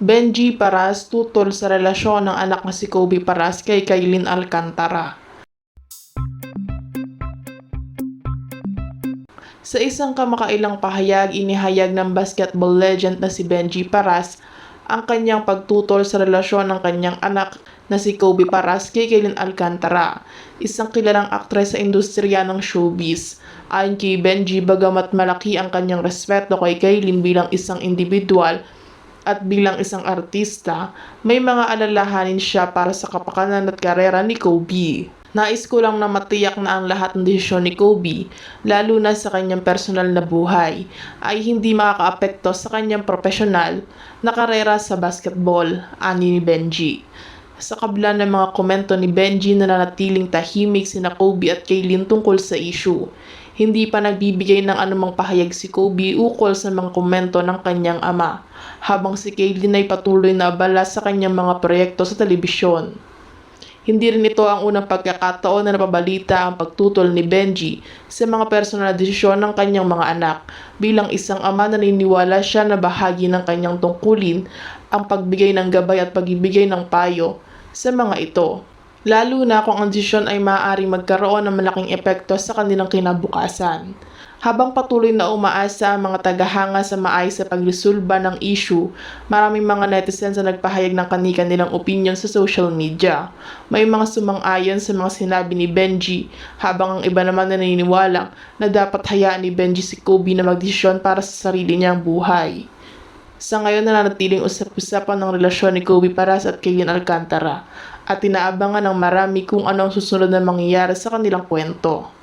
Benji Paras tutol sa relasyon ng anak na si Kobe Paras kay Kailin Alcantara. Sa isang kamakailang pahayag, inihayag ng basketball legend na si Benji Paras ang kanyang pagtutol sa relasyon ng kanyang anak na si Kobe Paras kay Kailin Alcantara, isang kilalang aktres sa industriya ng showbiz. Ayon kay Benji, bagamat malaki ang kanyang respeto kay Kailin bilang isang individual at bilang isang artista, may mga alalahanin siya para sa kapakanan at karera ni Kobe. Nais ko lang na matiyak na ang lahat ng desisyon ni Kobe, lalo na sa kanyang personal na buhay, ay hindi makakaapekto sa kanyang profesional na karera sa basketball, ani ni Benji. Sa kabila ng mga komento ni Benji na nanatiling tahimik sina Kobe at Kaylin tungkol sa issue, hindi pa nagbibigay ng anumang pahayag si Kobe ukol sa mga komento ng kanyang ama, habang si Kaylin ay patuloy na abala sa kanyang mga proyekto sa telebisyon. Hindi rin ito ang unang pagkakataon na napabalita ang pagtutol ni Benji sa mga personal na desisyon ng kanyang mga anak. Bilang isang ama naniniwala siya na bahagi ng kanyang tungkulin ang pagbigay ng gabay at pagbibigay ng payo sa mga ito. Lalo na kung ang desisyon ay maaaring magkaroon ng malaking epekto sa kanilang kinabukasan. Habang patuloy na umaasa ang mga tagahanga sa maayos sa pagresolba ng issue, maraming mga netizens na nagpahayag ng kani-kanilang opinion sa social media. May mga sumang-ayon sa mga sinabi ni Benji, habang ang iba naman na naniniwalang na dapat hayaan ni Benji si Kobe na magdesisyon para sa sarili niyang buhay. Sa ngayon nananatiling usap-usapan ng relasyon ni Kobe Paras at Kaylin Alcantara at inaabangan ng marami kung ano ang susunod na mangyayari sa kanilang kwento.